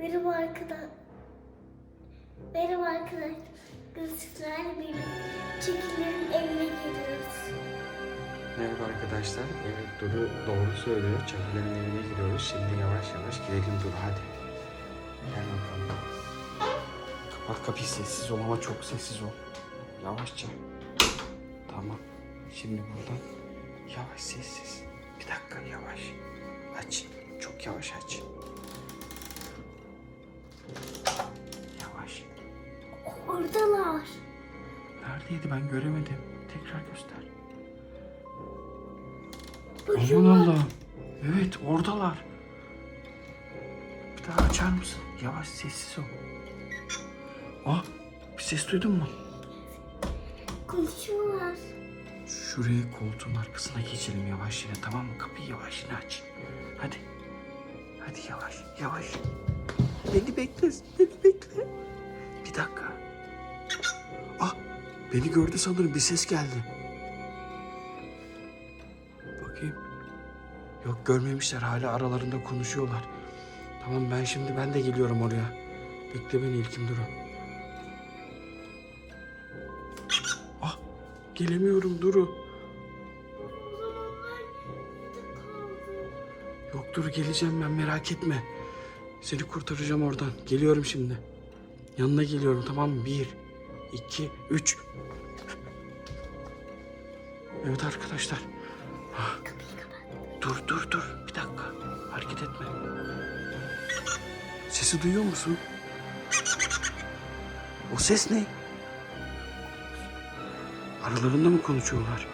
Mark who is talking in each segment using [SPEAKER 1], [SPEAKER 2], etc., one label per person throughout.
[SPEAKER 1] Merhaba arkadaşlar. Merhaba arkadaşlar. Sizlerle birlikte Çekilerin evine geliyoruz.
[SPEAKER 2] Merhaba arkadaşlar. Evet Duru doğru söylüyor. Çakıların evine giriyoruz. Şimdi yavaş yavaş girelim Duru hadi. Gel bakalım. Kapat kapıyı sessiz ol ama çok sessiz ol. Yavaşça. Tamam. Şimdi buradan yavaş sessiz. Bir dakika yavaş. Aç. Çok yavaş aç.
[SPEAKER 1] Oradalar.
[SPEAKER 2] Neredeydi ben göremedim. Tekrar göster. Aman Allah'ım. Evet oradalar. Bir daha açar mısın? Yavaş sessiz ol. Ah bir ses duydun mu?
[SPEAKER 1] konuşuyorlar.
[SPEAKER 2] Şuraya koltuğun arkasına geçelim yavaş yine tamam mı? Kapıyı yavaş yine aç. Hadi. Hadi yavaş yavaş. Beni bekle. Beni bekle. Bir dakika. Beni gördü sanırım bir ses geldi. Bakayım. Yok görmemişler hala aralarında konuşuyorlar. Tamam ben şimdi ben de geliyorum oraya. Bekle beni İlkim Duru. Ah gelemiyorum Duru. Yok dur geleceğim ben merak etme. Seni kurtaracağım oradan. Geliyorum şimdi. Yanına geliyorum tamam mı? Bir, iki, üç. Evet arkadaşlar. Ah, dur dur dur. Bir dakika. Hareket etme. Sesi duyuyor musun? O ses ne? Aralarında mı konuşuyorlar?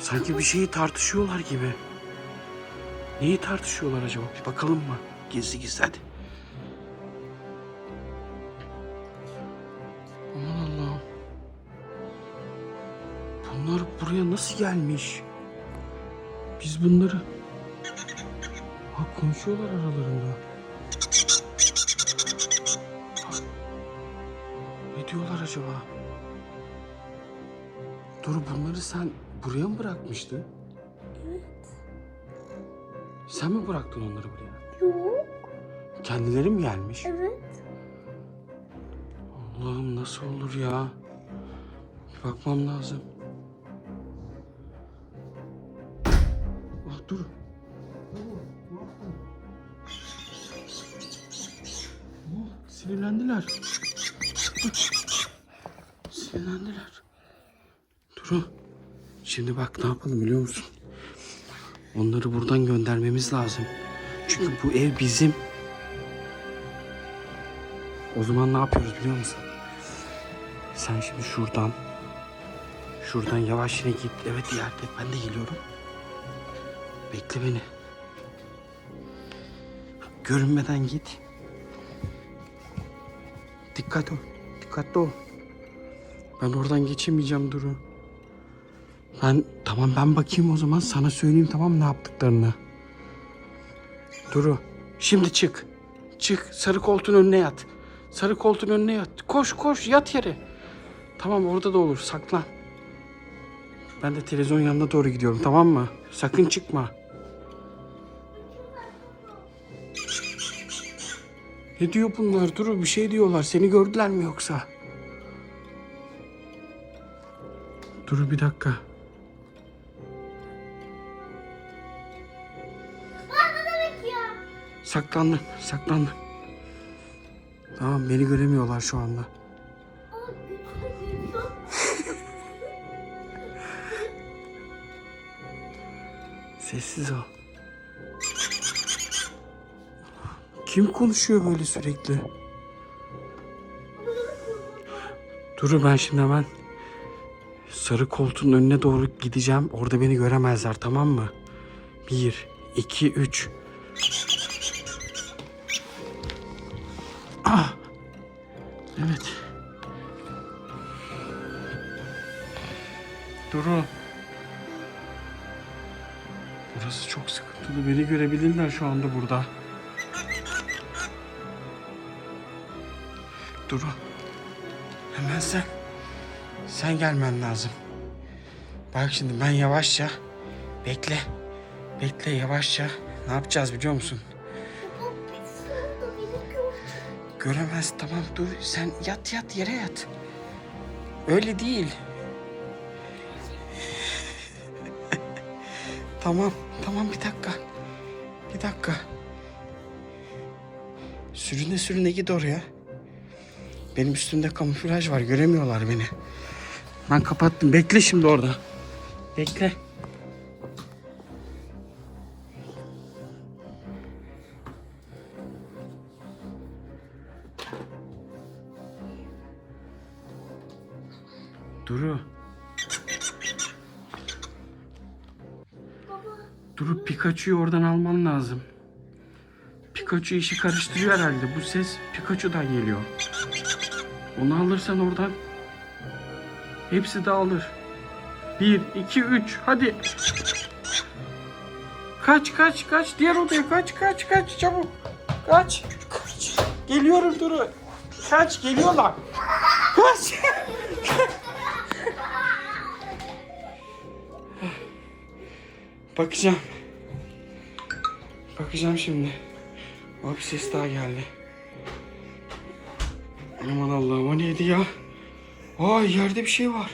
[SPEAKER 2] Sanki bir şeyi tartışıyorlar gibi. Neyi tartışıyorlar acaba? Bir bakalım mı? Gizli gizli hadi. Buraya nasıl gelmiş? Biz bunları... Ha konuşuyorlar aralarında. Ha, Ne diyorlar acaba? Dur bunları sen buraya mı bırakmıştın?
[SPEAKER 1] Evet.
[SPEAKER 2] Sen mi bıraktın onları buraya?
[SPEAKER 1] Yok.
[SPEAKER 2] Kendileri mi gelmiş?
[SPEAKER 1] Evet.
[SPEAKER 2] Allah'ım nasıl olur ya? Bir bakmam lazım. Dur. Oh, sinirlendiler. Sinirlendiler. Duru. Şimdi bak ne yapalım biliyor musun? Onları buradan göndermemiz lazım. Çünkü bu ev bizim. O zaman ne yapıyoruz biliyor musun? Sen şimdi şuradan şuradan yavaş yine git. Evet ileride ben de geliyorum. Bekle beni. Görünmeden git. Dikkat ol. Dikkatli ol. Ben oradan geçemeyeceğim Duru. Ben tamam ben bakayım o zaman sana söyleyeyim tamam ne yaptıklarını. Duru şimdi çık. Çık sarı koltuğun önüne yat. Sarı koltuğun önüne yat. Koş koş yat yere. Tamam orada da olur saklan. Ben de televizyon yanına doğru gidiyorum tamam mı? Sakın çıkma. Ne diyor bunlar? Duru bir şey diyorlar. Seni gördüler mi yoksa? Duru bir dakika. Saklandım, saklandım. Tamam beni göremiyorlar şu anda. Sessiz ol. Kim konuşuyor böyle sürekli? Duru ben şimdi hemen sarı koltuğun önüne doğru gideceğim. Orada beni göremezler tamam mı? Bir, iki, üç. Ah! Evet. Duru. Burası çok sıkıntılı. Beni görebilirler şu anda burada. Duru. Hemen sen. Sen gelmen lazım. Bak şimdi ben yavaşça. Bekle. Bekle yavaşça. Ne yapacağız biliyor musun? Göremez tamam dur sen yat yat yere yat. Öyle değil. tamam tamam bir dakika. Bir dakika. Sürüne sürüne git oraya. Benim üstümde kamuflaj var göremiyorlar beni. Ben kapattım bekle şimdi orada. Bekle. Duru. Duru Pikachu'yu oradan alman lazım. Pikachu işi karıştırıyor herhalde. Bu ses Pikachu'dan geliyor. Onu alırsan oradan hepsi dağılır. Bir, iki, üç. Hadi. Kaç, kaç, kaç. Diğer odaya kaç, kaç, kaç. Çabuk. Kaç. Kaç. Geliyorum Duru. Kaç, geliyorlar. Kaç. Bakacağım. Bakacağım şimdi. Aa, bir ses daha geldi. Aman Allah'ım o neydi ya? Aa yerde bir şey var.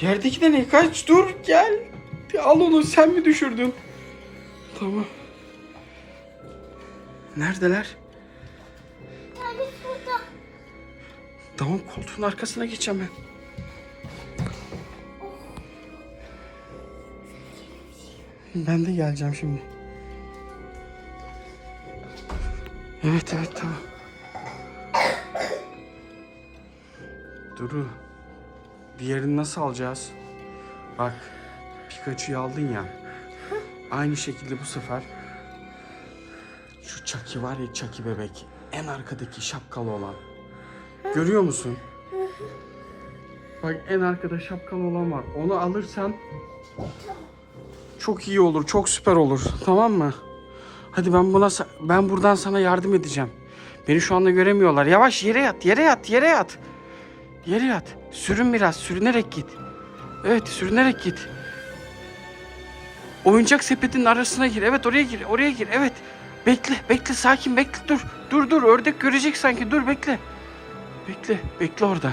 [SPEAKER 2] Yerdeki de ne? Kaç dur gel. Al onu sen mi düşürdün? Tamam. Neredeler?
[SPEAKER 1] Tanesi burada.
[SPEAKER 2] Tamam koltuğun arkasına geçeceğim ben. Ben de geleceğim şimdi. Evet evet tamam. Duru. Diğerini nasıl alacağız? Bak Pikachu'yu aldın ya. Aynı şekilde bu sefer şu Chucky var ya Chucky bebek. En arkadaki şapkalı olan. Görüyor musun? Bak en arkada şapkalı olan var. Onu alırsan çok iyi olur, çok süper olur. Tamam mı? Hadi ben buna ben buradan sana yardım edeceğim. Beni şu anda göremiyorlar. Yavaş yere yat, yere yat, yere yat. Yere yat. Sürün biraz, sürünerek git. Evet, sürünerek git. Oyuncak sepetinin arasına gir. Evet, oraya gir, oraya gir. Evet. Bekle, bekle, sakin bekle. Dur, dur, dur. Ördek görecek sanki. Dur, bekle. Bekle, bekle orada.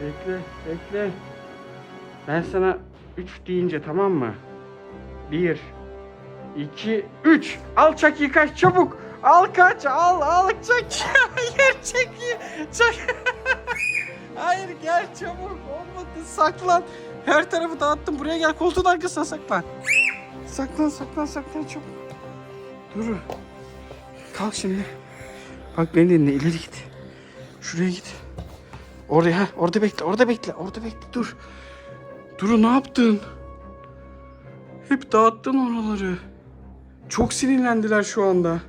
[SPEAKER 2] Bekle, bekle. Ben sana 3 deyince tamam mı? 1 2 3 Al Chucky'yi kaç çabuk. Al kaç. Al al Chucky. Hayır Chucky. Chucky. Hayır gel çabuk. Olmadı saklan. Her tarafı dağıttım. Buraya gel koltuğun arkasına saklan. Saklan saklan saklan çabuk. Dur. Kalk şimdi. Bak beni dinle ileri git. Şuraya git. Oraya orada bekle orada bekle orada bekle dur. Duru ne yaptın? Hep dağıttın oraları. Çok sinirlendiler şu anda.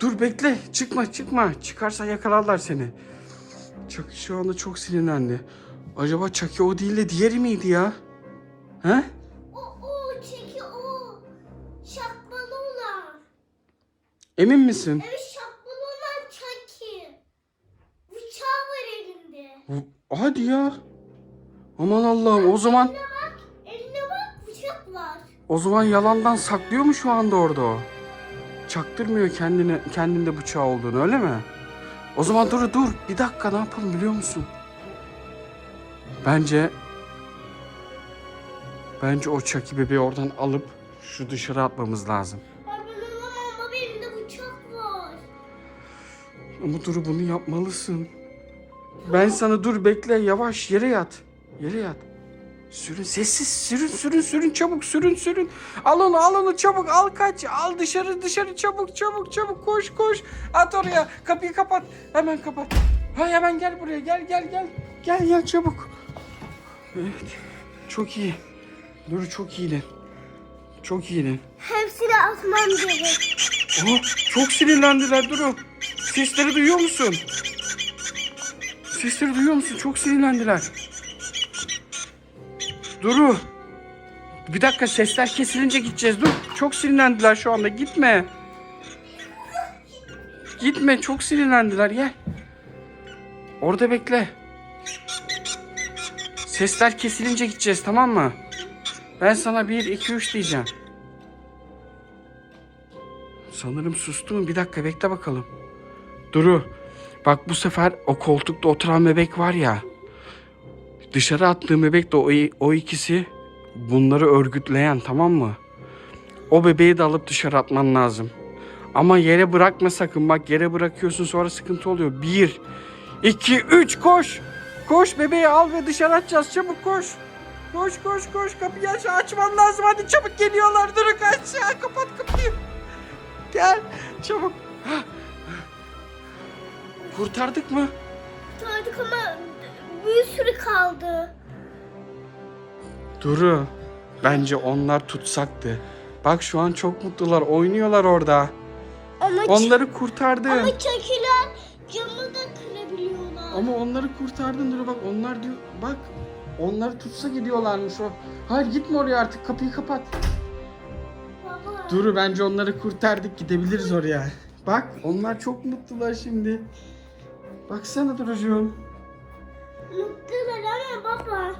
[SPEAKER 2] Dur bekle çıkma çıkma. Çıkarsa yakalarlar seni. Chucky şu anda çok sinirlendi. Acaba Chucky o değil de diğeri miydi ya? He?
[SPEAKER 1] O o çeki o. Şapkalı olan.
[SPEAKER 2] Emin misin?
[SPEAKER 1] Evet şapkalı olan Chucky. Bıçağı var elinde.
[SPEAKER 2] Hadi ya. Aman Allah'ım o zaman
[SPEAKER 1] Eline bak. Eline bak bıçak var.
[SPEAKER 2] o zaman yalandan saklıyor mu şu anda orada o? Çaktırmıyor kendine kendinde bıçağı olduğunu öyle mi? O zaman dur dur bir dakika ne yapalım biliyor musun? Bence bence o Chucky bebeği oradan alıp şu dışarı atmamız lazım.
[SPEAKER 1] Ama elinde bıçak var.
[SPEAKER 2] Ama Duru bunu yapmalısın. Ben sana dur bekle yavaş yere yat. Yere yat. Sürün sessiz sürün sürün sürün çabuk sürün sürün. Al onu al onu çabuk al kaç al dışarı dışarı çabuk çabuk çabuk koş koş. At oraya kapıyı kapat hemen kapat. Ha hemen gel buraya gel gel gel. Gel gel çabuk. Evet çok iyi. Duru çok iyiydin. Çok iyiydin.
[SPEAKER 1] Hepsini atmam gerek.
[SPEAKER 2] Aa, çok sinirlendiler Duru. Sesleri duyuyor musun? Sesleri duyuyor musun? Çok sinirlendiler. Duru. Bir dakika sesler kesilince gideceğiz. Dur. Çok sinirlendiler şu anda. Gitme. Gitme. Çok sinirlendiler. Gel. Orada bekle. Sesler kesilince gideceğiz tamam mı? Ben sana 1, 2, 3 diyeceğim. Sanırım sustu mu? Bir dakika bekle bakalım. Duru. Bak bu sefer o koltukta oturan bebek var ya. Dışarı attığım bebek de o, o ikisi bunları örgütleyen tamam mı? O bebeği de alıp dışarı atman lazım. Ama yere bırakma sakın. Bak yere bırakıyorsun sonra sıkıntı oluyor. Bir, iki, üç koş. Koş bebeği al ve dışarı atacağız. Çabuk koş. Koş koş koş kapıyı aç açman lazım. Hadi çabuk geliyorlar. Durun aşağı kapat kapıyı. Gel çabuk. Kurtardık mı?
[SPEAKER 1] Tutardık ama bir sürü kaldı.
[SPEAKER 2] Duru. Bence onlar tutsaktı. Bak şu an çok mutlular. Oynuyorlar orada.
[SPEAKER 1] Ama,
[SPEAKER 2] Onları kurtardım.
[SPEAKER 1] ama çekilen camı da kırabiliyorlar.
[SPEAKER 2] Ama onları kurtardın Duru bak onlar diyor bak onları tutsa gidiyorlarmış o. Hayır gitme oraya artık kapıyı kapat.
[SPEAKER 1] Baba.
[SPEAKER 2] Duru bence onları kurtardık gidebiliriz oraya. Bak onlar çok mutlular şimdi. Baksana Durucuğum.
[SPEAKER 1] Mutlular ama baba.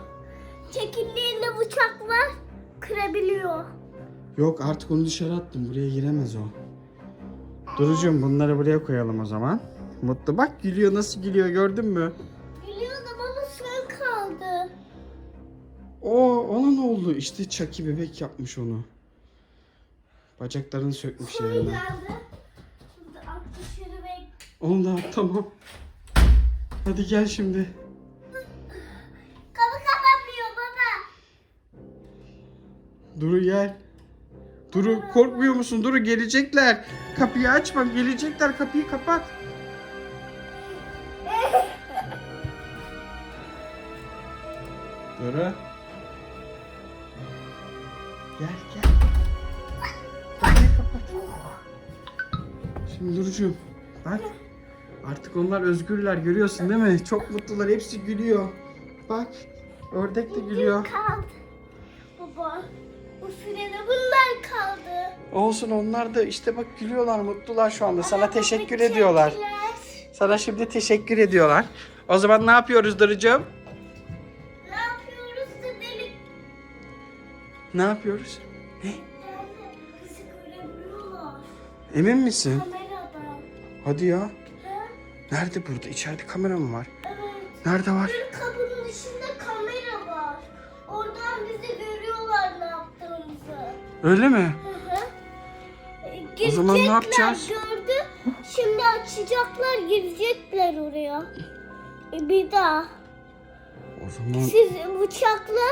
[SPEAKER 1] Çekildiğinde bıçaklar kırabiliyor.
[SPEAKER 2] Yok artık onu dışarı attım buraya giremez o. Durucuğum bunları buraya koyalım o zaman. Mutlu bak gülüyor nasıl gülüyor gördün mü?
[SPEAKER 1] Biliyor da baba son kaldı.
[SPEAKER 2] O ona ne oldu? İşte Chucky bebek yapmış onu. Bacaklarını sökmüş
[SPEAKER 1] Son
[SPEAKER 2] yerine.
[SPEAKER 1] geldi. At dışarı
[SPEAKER 2] Onu da at, tamam. Hadi gel şimdi. Duru gel. Duru korkmuyor musun? Duru gelecekler. Kapıyı açma gelecekler kapıyı kapat. Duru. Gel gel. Kapıyı kapat. Şimdi Durucuğum bak. Artık onlar özgürler görüyorsun değil mi? Çok mutlular hepsi gülüyor. Bak ördek de gülüyor.
[SPEAKER 1] Kaldı.
[SPEAKER 2] Olsun onlar da işte bak gülüyorlar mutlular şu anda. Sana teşekkür ediyorlar. Sana şimdi teşekkür ediyorlar. O zaman ne yapıyoruz Darıcığım?
[SPEAKER 1] Ne yapıyoruz da delik
[SPEAKER 2] Ne yapıyoruz? Ne?
[SPEAKER 1] geldi. Bizi görebiliyorlar.
[SPEAKER 2] Emin misin?
[SPEAKER 1] Kameradan.
[SPEAKER 2] Hadi ya.
[SPEAKER 1] Ha?
[SPEAKER 2] Nerede burada? İçeride kamera mı var?
[SPEAKER 1] Evet.
[SPEAKER 2] Nerede var?
[SPEAKER 1] Bir kapının dışında kamera var. Oradan bizi görüyorlar ne yaptığımızı.
[SPEAKER 2] Öyle mi?
[SPEAKER 1] Hı
[SPEAKER 2] O zaman ne yapacağız?
[SPEAKER 1] Gördü. Şimdi açacaklar girecekler oraya. E, bir daha.
[SPEAKER 2] O zaman
[SPEAKER 1] Siz bıçakla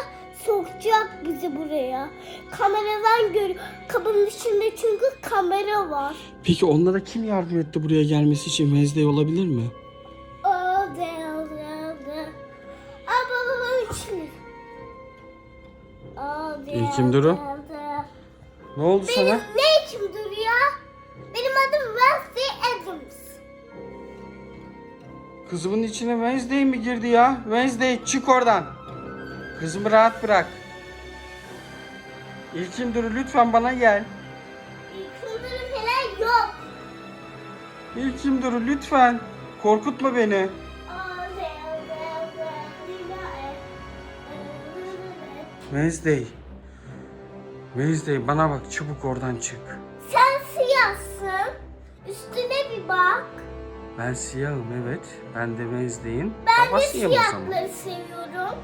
[SPEAKER 1] sokacak bizi buraya. Kameradan görüyor. Kapının içinde çünkü kamera var.
[SPEAKER 2] peki onlara kim yardım etti buraya gelmesi için? Wednesday olabilir mi?
[SPEAKER 1] Oldu oldu. Aa. Oldu
[SPEAKER 2] İlkim Duru. Ne oldu
[SPEAKER 1] Benim
[SPEAKER 2] sana?
[SPEAKER 1] ne
[SPEAKER 2] Kızımın içine Wednesday mi girdi ya? Wednesday çık oradan. Kızımı rahat bırak. İlkim Duru lütfen bana gel.
[SPEAKER 1] İlkimleri falan yok.
[SPEAKER 2] İlkim Duru lütfen. Korkutma beni. Wednesday. Wednesday bana bak çabuk oradan çık.
[SPEAKER 1] Sen siyahsın. Üstüne bir bak.
[SPEAKER 2] Ben siyahım evet. Ben de Wednesday'in
[SPEAKER 1] Ben de
[SPEAKER 2] babasıyım o zaman.
[SPEAKER 1] siyahları seviyorum.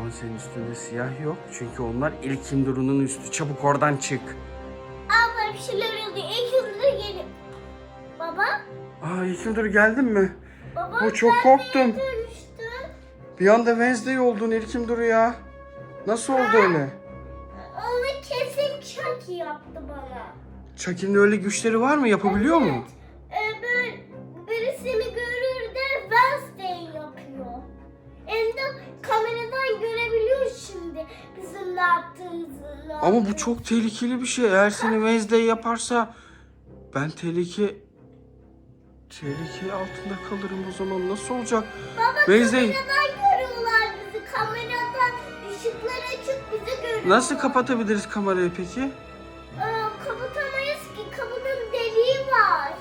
[SPEAKER 2] Ama senin üstünde siyah yok. Çünkü onlar İlkim Duru'nun üstü. Çabuk oradan çık.
[SPEAKER 1] Abla bir şeyler oluyor. İlkimleri gelip. Baba.
[SPEAKER 2] Aa İlkim Duru geldin mi?
[SPEAKER 1] Baba
[SPEAKER 2] Bu çok
[SPEAKER 1] sen
[SPEAKER 2] korktum.
[SPEAKER 1] neye?
[SPEAKER 2] Bir anda Wednesday oldun Duru ya. Nasıl oldu öyle?
[SPEAKER 1] Onu kesin Chucky yaptı bana.
[SPEAKER 2] Chucky'nin öyle güçleri var mı? Yapabiliyor mu?
[SPEAKER 1] Bizim ne yaptığımızı. ne
[SPEAKER 2] Ama bu çok tehlikeli bir şey. Eğer seni Wednesday yaparsa ben tehlike tehlike altında kalırım o zaman. Nasıl olacak?
[SPEAKER 1] Baba
[SPEAKER 2] Wednesday
[SPEAKER 1] kameradan görüyorlar bizi. Kameradan ışıklar açık bizi görüyorlar.
[SPEAKER 2] nasıl kapatabiliriz kamerayı peki?
[SPEAKER 1] Ee, kapatamayız ki kapının deliği var.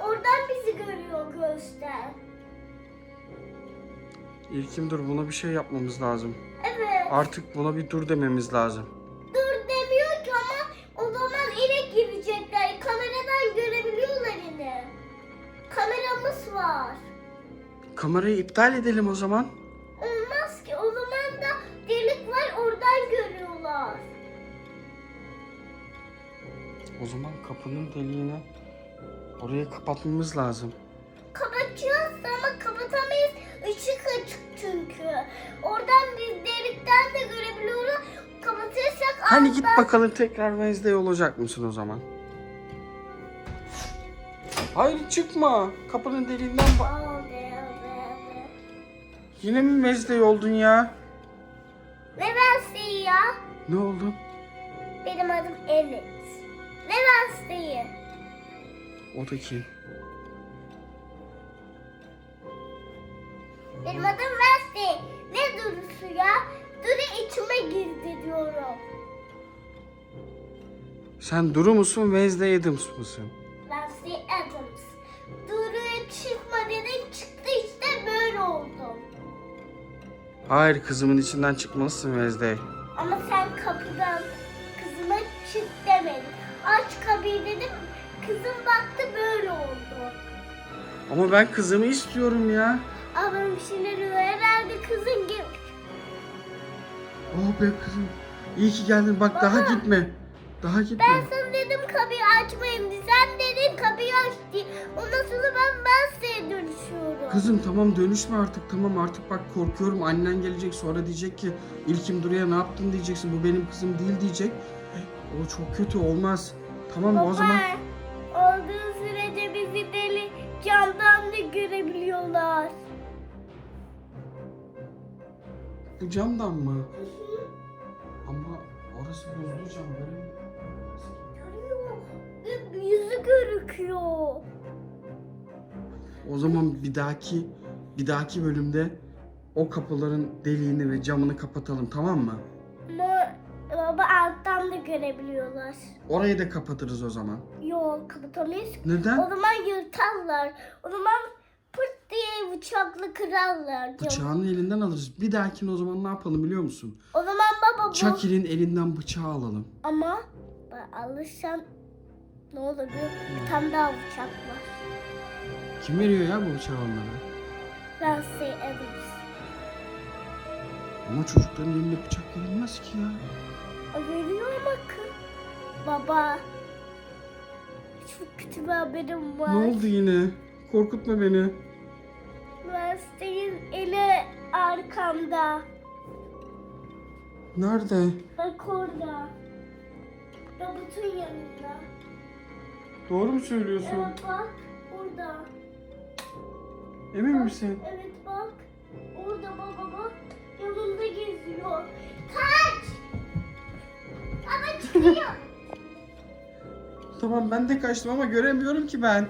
[SPEAKER 1] Oradan bizi görüyor gözler.
[SPEAKER 2] İlkim dur buna bir şey yapmamız lazım.
[SPEAKER 1] Evet.
[SPEAKER 2] Artık buna bir dur dememiz lazım.
[SPEAKER 1] Dur demiyor ki ama o zaman inek girecekler. Kameradan görebiliyorlar yine. Kameramız var.
[SPEAKER 2] Kamerayı iptal edelim o zaman.
[SPEAKER 1] Olmaz ki o zaman da delik var oradan görüyorlar.
[SPEAKER 2] O zaman kapının deliğine orayı kapatmamız lazım.
[SPEAKER 1] Kapatacağız ama kapatamayız. Işık açık çünkü. Oradan
[SPEAKER 2] Hani git bakalım tekrar Wednesday olacak mısın o zaman? Hayır çıkma. Kapının deliğinden bak. Yine mi Wednesday oldun ya?
[SPEAKER 1] Ne Wednesday ya?
[SPEAKER 2] Ne oldu?
[SPEAKER 1] Benim adım Enes. Ne Wednesday'i?
[SPEAKER 2] O da kim?
[SPEAKER 1] Benim adım Wednesday. Ne durusu ya? Duru içime girdi diyorum.
[SPEAKER 2] Sen Duru musun Wednesday Adams mısın?
[SPEAKER 1] Wednesday Adams. Duru'ya çıkma dedin çıktı işte böyle oldum.
[SPEAKER 2] Hayır kızımın içinden çıkmalısın Wednesday.
[SPEAKER 1] Ama sen kapıdan kızıma çık demedin. Aç kapıyı dedim. Kızım baktı böyle oldu.
[SPEAKER 2] Ama ben kızımı istiyorum ya.
[SPEAKER 1] Ama bir şeyler oluyor. Herhalde kızın gibi.
[SPEAKER 2] Oh be kızım. İyi ki geldin. Bak daha
[SPEAKER 1] Baba.
[SPEAKER 2] gitme. Daha gitme.
[SPEAKER 1] Ben sana dedim kapıyı açmayayım diye. Sen dedin kapıyı aç diye. Ondan sonra ben ben size dönüşüyorum.
[SPEAKER 2] Kızım tamam dönüşme artık tamam artık bak korkuyorum annen gelecek sonra diyecek ki İlkim Duru'ya ne yaptın diyeceksin bu benim kızım değil diyecek. O çok kötü olmaz. Tamam mı o zaman
[SPEAKER 1] olduğu sürece bizi deli camdan da görebiliyorlar.
[SPEAKER 2] bu camdan mı? Ama orası buzlu cam göremiyorum.
[SPEAKER 1] Görüküyor.
[SPEAKER 2] O zaman bir dahaki bir dahaki bölümde o kapıların deliğini ve camını kapatalım tamam mı?
[SPEAKER 1] Ama baba alttan da görebiliyorlar.
[SPEAKER 2] Orayı da kapatırız o zaman.
[SPEAKER 1] Yok kapatamayız.
[SPEAKER 2] Neden?
[SPEAKER 1] O zaman yırtarlar. O zaman pırt diye bıçakla kırarlar. camı.
[SPEAKER 2] Bıçağını elinden alırız. Bir dahakine o zaman ne yapalım biliyor musun?
[SPEAKER 1] O zaman baba bu.
[SPEAKER 2] Chucky'nin elinden bıçağı alalım.
[SPEAKER 1] Ama ben alırsan ne olur bir, bir tane daha bıçak var.
[SPEAKER 2] Kim veriyor ya bu bıçağı onlara?
[SPEAKER 1] Size Adams.
[SPEAKER 2] Ama çocukların elinde bıçak verilmez ki ya.
[SPEAKER 1] O veriyor ama kız. Baba. Çok kötü bir haberim var.
[SPEAKER 2] Ne oldu yine? Korkutma beni.
[SPEAKER 1] Wednesday'in eli arkamda.
[SPEAKER 2] Nerede?
[SPEAKER 1] Bak orada. Robotun yanında.
[SPEAKER 2] Doğru mu söylüyorsun?
[SPEAKER 1] Evet bak. Orada.
[SPEAKER 2] Emin misin?
[SPEAKER 1] Evet bak. Orada baba bak. Yanında geziyor. Kaç! Baba çıkıyor.
[SPEAKER 2] Tamam ben de kaçtım ama göremiyorum ki ben.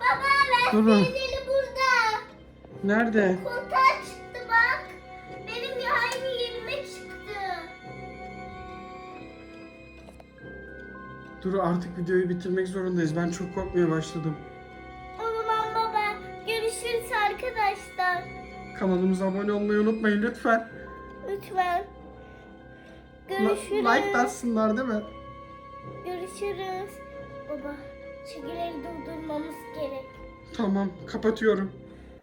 [SPEAKER 1] baba
[SPEAKER 2] Dur
[SPEAKER 1] Wednesday'in
[SPEAKER 2] bak.
[SPEAKER 1] eli burada.
[SPEAKER 2] Nerede?
[SPEAKER 1] Koltuğa
[SPEAKER 2] Dur artık videoyu bitirmek zorundayız. Ben çok korkmaya başladım.
[SPEAKER 1] O zaman baba görüşürüz arkadaşlar.
[SPEAKER 2] Kanalımıza abone olmayı unutmayın lütfen.
[SPEAKER 1] Lütfen.
[SPEAKER 2] La-
[SPEAKER 1] Görüşürüz.
[SPEAKER 2] like de atsınlar değil mi?
[SPEAKER 1] Görüşürüz. Baba çekileri durdurmamız gerek.
[SPEAKER 2] Tamam kapatıyorum.